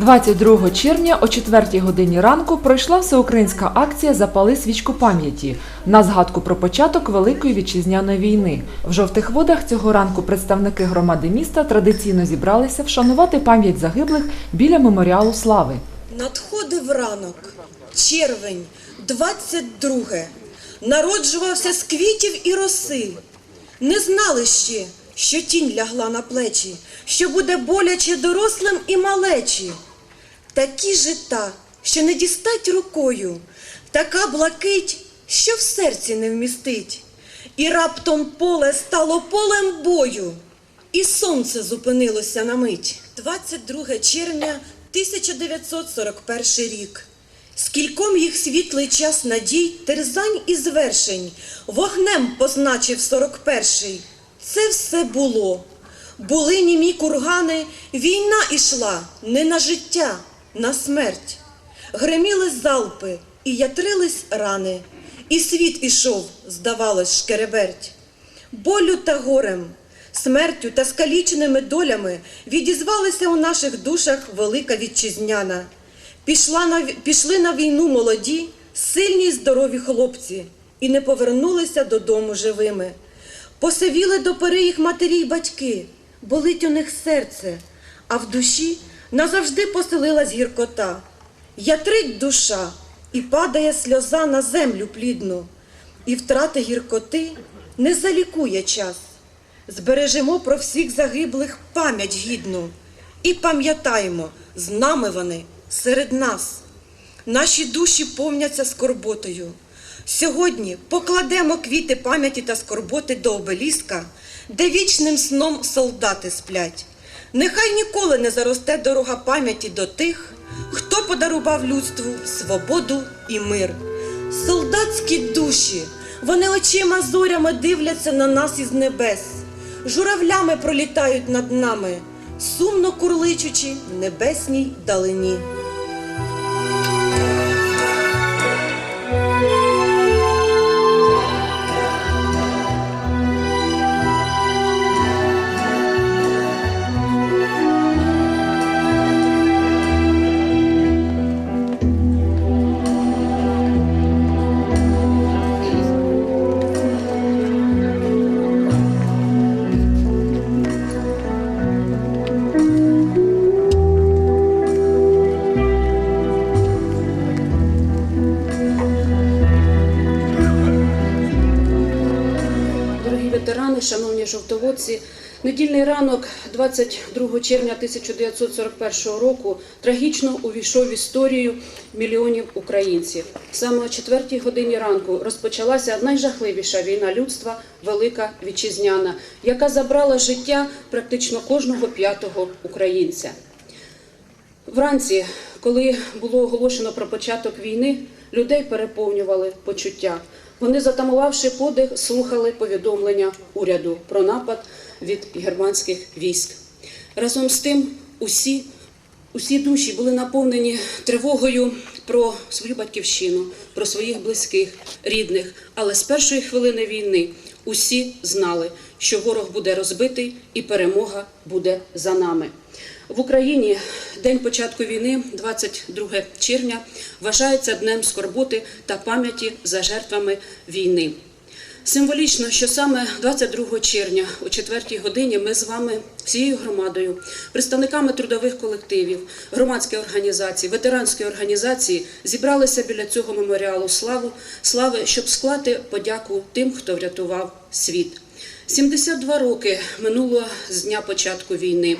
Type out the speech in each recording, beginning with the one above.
22 червня о 4 годині ранку пройшла всеукраїнська акція Запали свічку пам'яті на згадку про початок Великої вітчизняної війни. В жовтих водах цього ранку представники громади міста традиційно зібралися вшанувати пам'ять загиблих біля меморіалу слави. Надходив ранок, червень, 22 Народжувався з квітів і роси. Не знали ще, що тінь лягла на плечі, що буде боляче дорослим і малечі. Такі жита, що не дістать рукою, така блакить, що в серці не вмістить. І раптом поле стало полем бою, і сонце зупинилося на мить. 22 червня 1941 рік. Скільком їх світлий час надій, терзань і звершень, вогнем позначив 41-й. Це все було. Були німі кургани, війна ішла не на життя, на смерть. Греміли залпи і ятрились рани, і світ ішов, здавалось, шкереберть. Болю та горем, смертю та скаліченими долями відізвалися у наших душах велика вітчизняна. Пішла на, пішли на війну молоді, сильні й здорові хлопці, і не повернулися додому живими. Посивіли до пори їх матері й батьки, болить у них серце, а в душі назавжди поселилась гіркота. Ятрить душа, і падає сльоза на землю плідну, і втрати гіркоти не залікує час. Збережемо про всіх загиблих пам'ять гідну і пам'ятаємо, з нами вони серед нас. Наші душі повняться скорботою. Сьогодні покладемо квіти пам'яті та скорботи до обеліска, де вічним сном солдати сплять. Нехай ніколи не заросте дорога пам'яті до тих, хто подарував людству свободу і мир. Солдатські душі, вони очима зорями дивляться на нас із небес, журавлями пролітають над нами, сумно курличучи в небесній далині. Жовтоводці, недільний ранок 22 червня 1941 року трагічно увійшов в історію мільйонів українців. Саме о 4 годині ранку розпочалася найжахливіша війна людства Велика Вітчизняна, яка забрала життя практично кожного п'ятого українця. Вранці, коли було оголошено про початок війни, людей переповнювали почуття. Вони, затамувавши подих, слухали повідомлення уряду про напад від германських військ. Разом з тим, усі, усі душі були наповнені тривогою про свою батьківщину, про своїх близьких, рідних. Але з першої хвилини війни усі знали, що ворог буде розбитий і перемога буде за нами. В Україні день початку війни, 22 червня, вважається днем скорботи та пам'яті за жертвами війни. Символічно, що саме 22 червня о 4 годині ми з вами всією громадою, представниками трудових колективів, громадських організацій, ветеранської організації зібралися біля цього меморіалу славу слави, щоб склати подяку тим, хто врятував світ. 72 роки минуло з дня початку війни.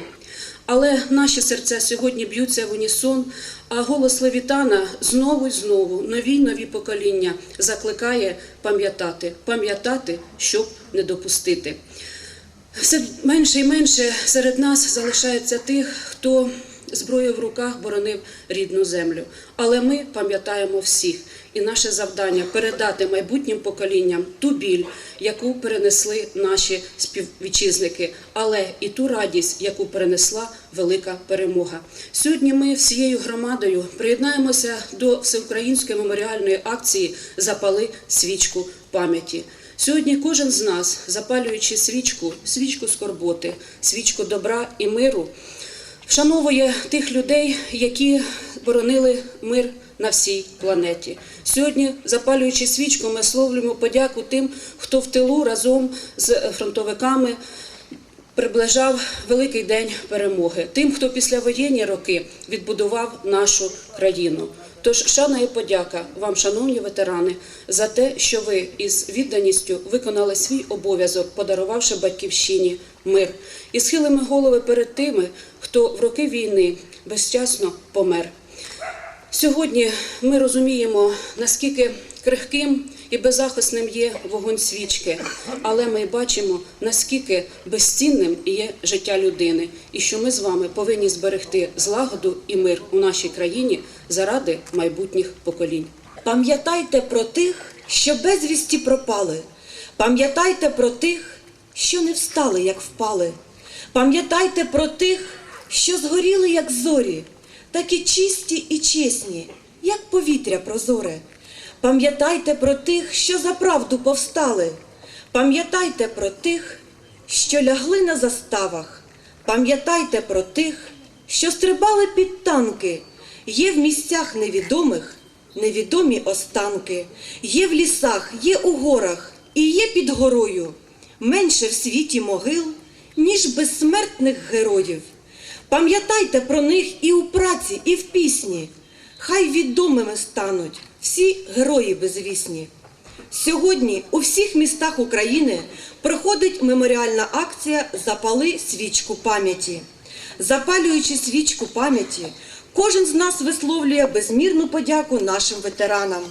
Але наші серця сьогодні б'ються в унісон, а голос Левітана знову і знову, нові й нові покоління закликає пам'ятати, пам'ятати, щоб не допустити. Все менше і менше серед нас залишається тих, хто зброєю в руках боронив рідну землю. Але ми пам'ятаємо всіх, і наше завдання передати майбутнім поколінням ту біль, яку перенесли наші співвітчизники, але і ту радість, яку перенесла велика перемога. Сьогодні ми всією громадою приєднаємося до всеукраїнської меморіальної акції Запали свічку пам'яті. Сьогодні кожен з нас, запалюючи свічку, свічку скорботи, свічку добра і миру, вшановує тих людей, які боронили мир на всій планеті. Сьогодні, запалюючи свічку, ми словлюємо подяку тим, хто в тилу разом з фронтовиками приближав великий день перемоги, тим, хто післявоєнні роки відбудував нашу країну. Тож шана і подяка вам, шановні ветерани, за те, що ви із відданістю виконали свій обов'язок, подарувавши батьківщині мир, і схилими голови перед тими, хто в роки війни безчасно помер. Сьогодні ми розуміємо, наскільки крихким і беззахисним є вогонь свічки, але ми бачимо, наскільки безцінним є життя людини, і що ми з вами повинні зберегти злагоду і мир у нашій країні заради майбутніх поколінь. Пам'ятайте про тих, що безвісті пропали. Пам'ятайте про тих, що не встали, як впали. Пам'ятайте про тих, що згоріли, як зорі, такі чисті і чесні, як повітря прозоре. Пам'ятайте про тих, що за правду повстали. Пам'ятайте про тих, що лягли на заставах. Пам'ятайте про тих, що стрибали під танки. Є в місцях невідомих невідомі останки. Є в лісах, є у горах і є під горою. Менше в світі могил, ніж безсмертних героїв. Пам'ятайте про них і у праці, і в пісні. Хай відомими стануть всі герої безвісні. Сьогодні у всіх містах України проходить меморіальна акція Запали свічку пам'яті. Запалюючи свічку пам'яті, кожен з нас висловлює безмірну подяку нашим ветеранам,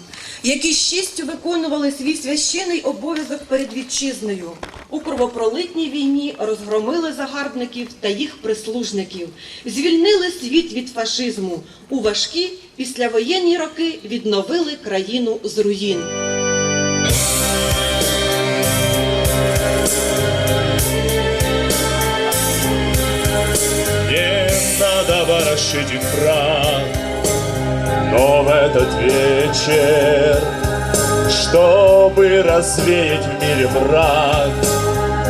які з честю виконували свій священий обов'язок перед вітчизною. У кровопролитній війні розгромили загарбників та їх прислужників, звільнили світ від фашизму. У важкі післявоєнні роки відновили країну з руїн. Ворошить экран, но в этот вечер, чтобы развеять в мире мрак,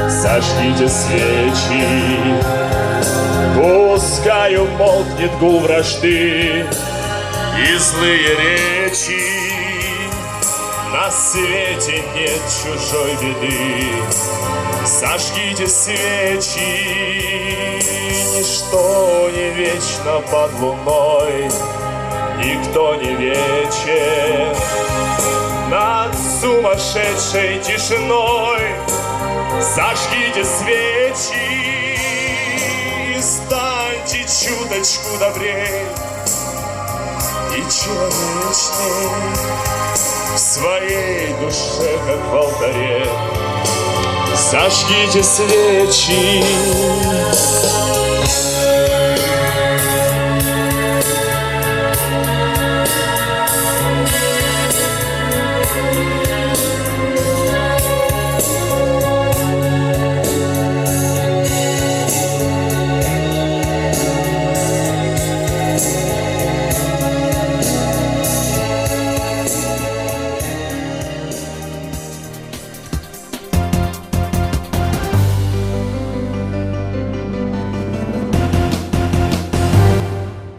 зажгите свечи. Пускай умолкнет гул вражды и злые речи. На свете нет чужой беды. Зажгите свечи, ничто не вечно под луной, никто не вечен. Над сумасшедшей тишиной зажгите свечи, станьте чуточку добрей и человечней в своей душе, как в алтаре. Зажгите свечи.